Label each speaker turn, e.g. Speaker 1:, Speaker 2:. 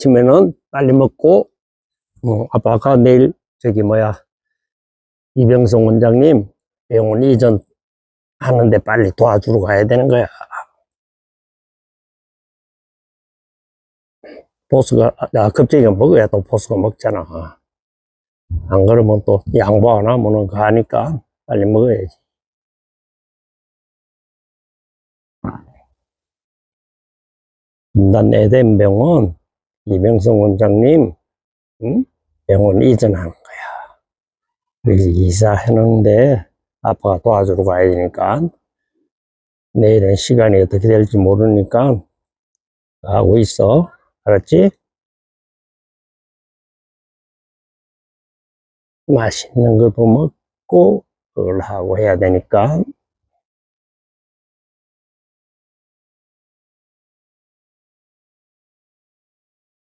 Speaker 1: 치면은 빨리 먹고, 어, 아빠가 내일 저기 뭐야, 이병성 원장님 병원 이전 하는데 빨리 도와주러 가야 되는 거야. 보스가, 아, 갑자기 먹어야 또 보스가 먹잖아. 안 그러면 또 양보 안 하면은 가니까 빨리 먹어야지. 난 에덴 병원 이병성 원장님 응? 병원 이전하는 거야. 그래서 이사하는데 아빠가 도와주러 가야 되니까 내일은 시간이 어떻게 될지 모르니까 하고 있어. 알았지? 맛있는 걸 먹고 그걸 하고 해야 되니까